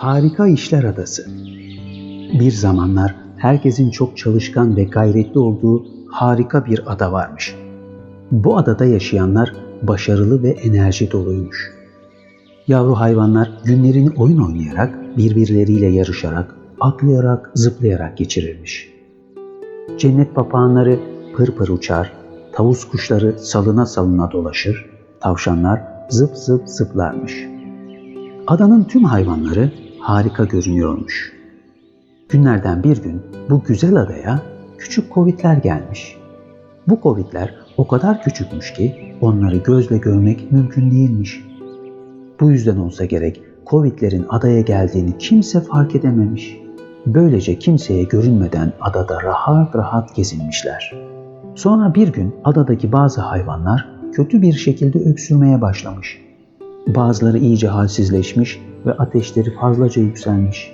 Harika İşler Adası. Bir zamanlar herkesin çok çalışkan ve gayretli olduğu harika bir ada varmış. Bu adada yaşayanlar başarılı ve enerji doluymuş. Yavru hayvanlar günlerini oyun oynayarak, birbirleriyle yarışarak, atlayarak, zıplayarak geçirirmiş. Cennet papağanları pır pır uçar, tavus kuşları salına salına dolaşır, tavşanlar zıp zıp zıplarmış. Adanın tüm hayvanları harika görünüyormuş. Günlerden bir gün bu güzel adaya küçük kovitler gelmiş. Bu kovitler o kadar küçükmüş ki onları gözle görmek mümkün değilmiş. Bu yüzden olsa gerek kovitlerin adaya geldiğini kimse fark edememiş. Böylece kimseye görünmeden adada rahat rahat gezinmişler. Sonra bir gün adadaki bazı hayvanlar kötü bir şekilde öksürmeye başlamış. Bazıları iyice halsizleşmiş ve ateşleri fazlaca yükselmiş.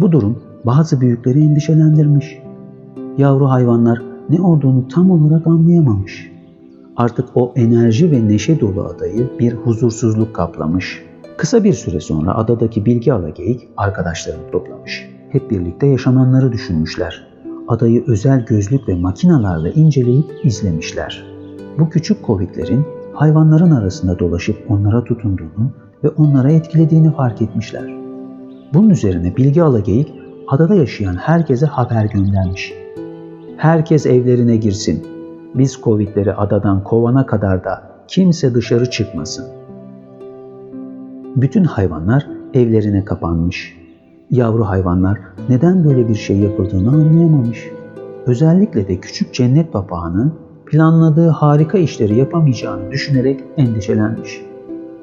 Bu durum bazı büyükleri endişelendirmiş. Yavru hayvanlar ne olduğunu tam olarak anlayamamış. Artık o enerji ve neşe dolu adayı bir huzursuzluk kaplamış. Kısa bir süre sonra adadaki bilgi alageyik arkadaşlarını toplamış. Hep birlikte yaşananları düşünmüşler. Adayı özel gözlük ve makinalarla inceleyip izlemişler. Bu küçük kovitlerin hayvanların arasında dolaşıp onlara tutunduğunu ve onlara etkilediğini fark etmişler. Bunun üzerine bilgi alageyik adada yaşayan herkese haber göndermiş. Herkes evlerine girsin. Biz Covid'leri adadan kovana kadar da kimse dışarı çıkmasın. Bütün hayvanlar evlerine kapanmış. Yavru hayvanlar neden böyle bir şey yapıldığını anlayamamış. Özellikle de küçük cennet papağanı planladığı harika işleri yapamayacağını düşünerek endişelenmiş.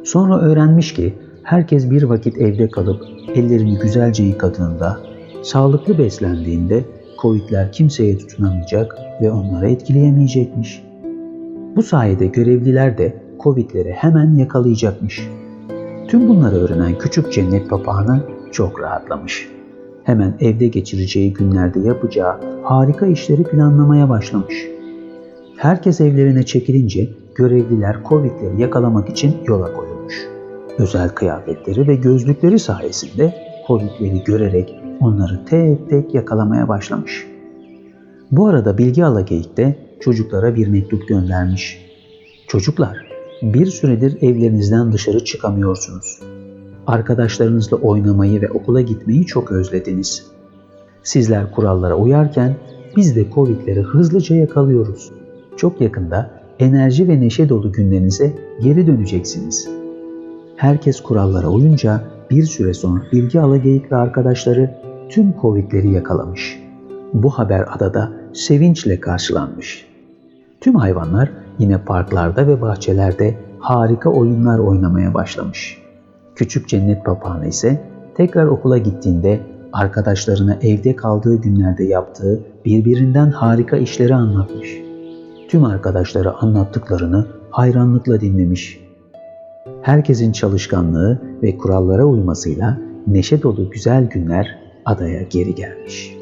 Sonra öğrenmiş ki herkes bir vakit evde kalıp ellerini güzelce yıkadığında, sağlıklı beslendiğinde Covid'ler kimseye tutunamayacak ve onları etkileyemeyecekmiş. Bu sayede görevliler de Covid'leri hemen yakalayacakmış. Tüm bunları öğrenen küçük cennet papağanı çok rahatlamış. Hemen evde geçireceği günlerde yapacağı harika işleri planlamaya başlamış. Herkes evlerine çekilince görevliler Covid'leri yakalamak için yola koyulmuş. Özel kıyafetleri ve gözlükleri sayesinde Covid'leri görerek onları tek tek yakalamaya başlamış. Bu arada Bilgi Alageyik de çocuklara bir mektup göndermiş. Çocuklar, bir süredir evlerinizden dışarı çıkamıyorsunuz. Arkadaşlarınızla oynamayı ve okula gitmeyi çok özlediniz. Sizler kurallara uyarken biz de Covid'leri hızlıca yakalıyoruz. Çok yakında enerji ve neşe dolu günlerinize geri döneceksiniz. Herkes kurallara uyunca bir süre sonra Bilgi Alageyik ve arkadaşları tüm Covid'leri yakalamış. Bu haber adada sevinçle karşılanmış. Tüm hayvanlar yine parklarda ve bahçelerde harika oyunlar oynamaya başlamış. Küçük cennet papağanı ise tekrar okula gittiğinde arkadaşlarına evde kaldığı günlerde yaptığı birbirinden harika işleri anlatmış. Tüm arkadaşları anlattıklarını hayranlıkla dinlemiş. Herkesin çalışkanlığı ve kurallara uymasıyla neşe dolu güzel günler adaya geri gelmiş.